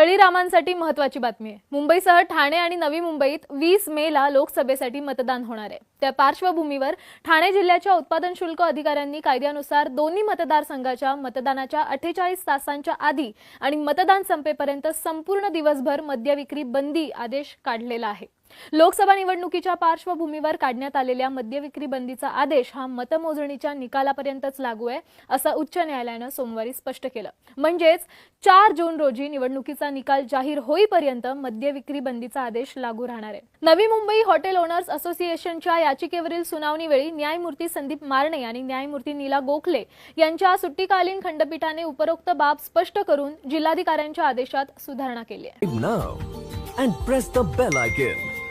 तळीरामांसाठी महत्वाची बातमी आहे. मुंबईसह ठाणे आणि नवी मुंबईत वीस मेला लोकसभेसाठी मतदान होणार आहे. त्या पार्श्वभूमीवर ठाणे जिल्ह्याच्या उत्पादन शुल्क अधिकाऱ्यांनी कायद्यानुसार दोन्ही मतदारसंघाच्या मतदानाच्या अठ्ठेचाळीस तासांच्या आधी आणि मतदान संपेपर्यंत संपूर्ण दिवसभर मद्यविक्री बंदी आदेश काढलेला आहे. लोकसभा निवडणुकीच्या पार्श्वभूमीवर काढण्यात आलेल्या मद्यविक्री बंदीचा आदेश हा मतमोजणीच्या निकालापर्यंतच लागू आहे असं उच्च न्यायालयानं सोमवारी स्पष्ट केलं. म्हणजेच चार जून रोजी निवडणुकीचा निकाल जाहीर होईपर्यंत मद्यविक्री बंदीचा आदेश लागू राहणार आहे. नवी मुंबई हॉटेल ओनर्स असोसिएशनच्या याचिकेवरील सुनावणीवेळी न्यायमूर्ती संदीप मारणे आणि न्यायमूर्ती नीला गोखले यांच्या सुट्टीकालीन खंडपीठाने उपरोक्त बाब स्पष्ट करून जिल्हाधिकाऱ्यांच्या आदेशात सुधारणा केली आहे.